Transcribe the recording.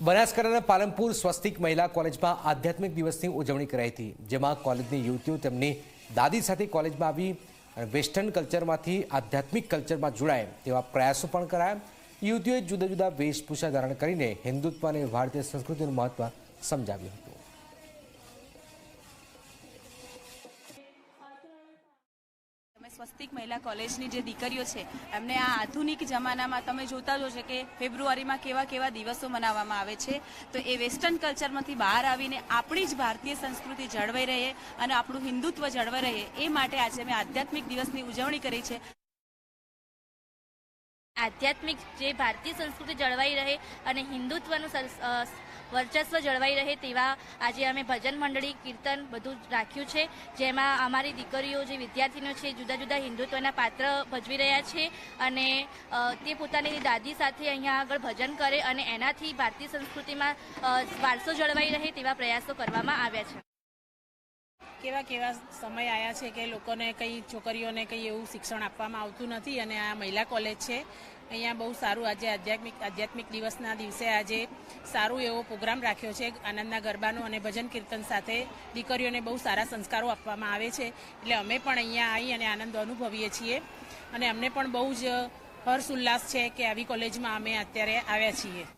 બનાસકાંઠાના પાલનપુર સ્વસ્તિક મહિલા કોલેજમાં આધ્યાત્મિક દિવસની ઉજવણી કરાઈ હતી, જેમાં કોલેજની યુવતીઓ તેમની દાદી સાથે કોલેજમાં આવી વેસ્ટર્ન કલ્ચરમાંથી આધ્યાત્મિક કલ્ચરમાં જોડાય તેવા પ્રયાસો પણ કરાયા. યુવતીઓએ જુદા જુદા વેશભૂષા ધારણ કરીને હિન્દુત્વ અને ભારતીય સંસ્કૃતિનું મહત્વ સમજાવ્યું હતું. સ્વસ્તિક મહિલા કોલેજની જે દીકરીઓ છે, એમને આ આધુનિક જમાનામાં તમે જોતા જ હશો કે ફેબ્રુઆરીમાં કેવા કેવા દિવસો મનાવવામાં આવે છે. તો એ વેસ્ટર્ન કલ્ચરમાંથી બહાર આવીને આપણી જ ભારતીય સંસ્કૃતિ જળવાઈ રહે અને આપણું હિન્દુત્વ જળવાઈ રહે એ માટે આજે અમે આધ્યાત્મિક દિવસની ઉજવણી કરી છે. આધ્યાત્મિક જે ભારતીય સંસ્કૃતિ જળવાઈ રહે અને હિન્દુત્વનું વર્ચસ્વ જળવાઈ રહે તેવા આજે અમે ભજન મંડળી, કીર્તન બધું રાખ્યું છે. જેમાં અમારી દીકરીઓ જે વિદ્યાર્થીનીઓ છે, જુદા જુદા હિન્દુત્વના પાત્ર ભજવી રહ્યા છે અને તે પોતાની દાદી સાથે અહીંયા આગળ ભજન કરે અને એનાથી ભારતીય સંસ્કૃતિમાં વારસો જળવાઈ રહે તેવા પ્રયાસો કરવામાં આવ્યા છે. કેવા કેવા સમય આવ્યા છે કે લોકોને કંઈ છોકરીઓને કંઈ એવું શિક્ષણ આપવામાં આવતું નથી અને આ મહિલા કોલેજ છે? અહીંયા બહુ સારું આજે આધ્યાત્મિક આધ્યાત્મિક દિવસના દિવસે આજે સારું એવો પ્રોગ્રામ રાખ્યો છે, આનંદના ગરબાનો અને ભજન કીર્તન સાથે દીકરીઓને બહુ સારા સંસ્કારો આપવામાં આવે છે. એટલે અમે પણ અહીંયા આવી અને આનંદ અનુભવીએ છીએ. અને અમને પણ બહુ જ હર્ષ ઉલ્લાસ છે કે આવી કોલેજમાં અમે અત્યારે આવ્યા છીએ.